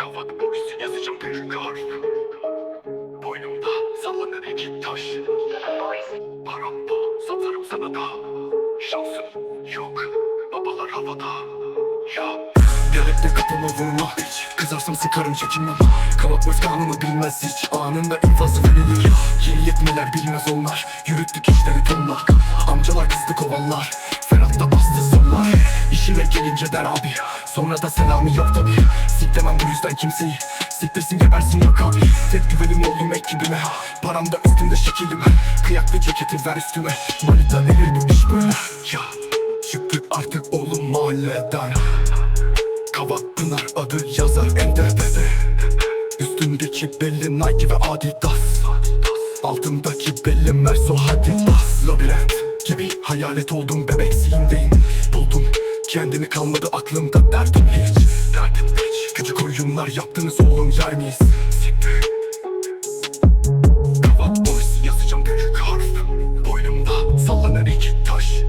Kavat boysu yazacağım büyük harf Boynumda sallanır iki taş. Paramda satarım sana da. Şansım yok Babalar havada. Ya. Gerekte kapıma vurma hiç. Kızarsam sıkarım çekinmem. Kavak boş kanunu bilmez hiç. Anında infazı verilir. Yeni yetmeler bilmez onlar. Yürüttük işleri tonla Amcalar kızdı kovallar. Ferhat da sonlar İşime gelince der abi. Sonra da selamı yok tabi Siklemem bu yüzden kimseyi. Siktirsin gebersin yok abi. Tek güvenim oğlum ekibime Param da üstümde şekilim Kıyaklı ceketi ver üstüme. Manita erir iş böyle Ya Çıktı artık oğlum mahalleden. Kavak Pınar adı yazar MDP'de Üstündeki belli Nike ve Adidas. Altındaki belli Merso Adidas Labirent gibi hayalet oldum bebek zihnindeyim Buldum Kendini kalmadı aklımda derdim hiç Derdim hiç. Küçük oyunlar yaptınız oğlum yer miyiz? Siktir. Kavat boş yazacağım büyük harf. Boynumda sallanan iki taş.